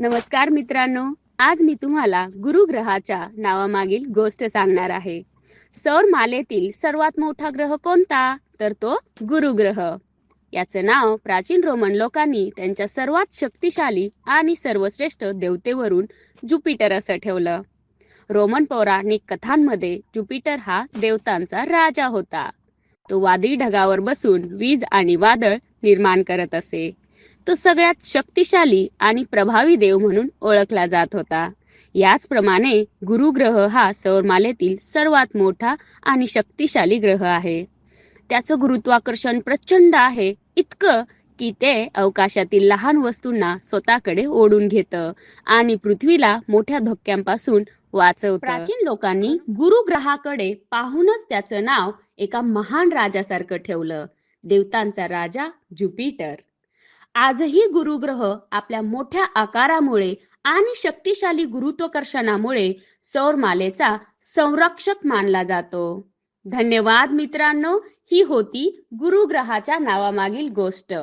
नमस्कार मित्रांनो आज मी तुम्हाला गुरुग्रहाच्या नावामागील गोष्ट सांगणार आहे. सौर मालेतील सर्वात मोठा ग्रह कोणता? तर तो गुरुग्रह. याचं नाव प्राचीन रोमन लोकांनी त्यांच्या सर्वात शक्तिशाली आणि सर्वश्रेष्ठ देवतेवरून ज्युपिटर असं ठेवलं. रोमन पौराणिक कथांमध्ये ज्युपिटर हा देवतांचा राजा होता. तो वादळी ढगावर बसून वीज आणि वादळ निर्माण करत असे. तो सगळ्यात शक्तिशाली आणि प्रभावी देव म्हणून ओळखला जात होता. याचप्रमाणे गुरुग्रह हा सौरमालेतील सर्वात मोठा आणि शक्तिशाली ग्रह आहे. त्याचं गुरुत्वाकर्षण प्रचंड आहे इतकं की ते अवकाशातील लहान वस्तूंना स्वतःकडे ओढून घेतं आणि पृथ्वीला मोठ्या धोक्यांपासून वाचवत. प्राचीन लोकांनी गुरुग्रहाकडे पाहूनच त्याचं नाव एका महान राजासारखं ठेवलं. देवतांचा राजा ज्युपिटर. आजही गुरुग्रह आपल्या मोठ्या आकारामुळे आणि शक्तिशाली गुरुत्वाकर्षणामुळे सौरमालेचा संरक्षक मानला जातो. धन्यवाद मित्रांनो ही होती गुरुग्रहाच्या नावामागील गोष्ट.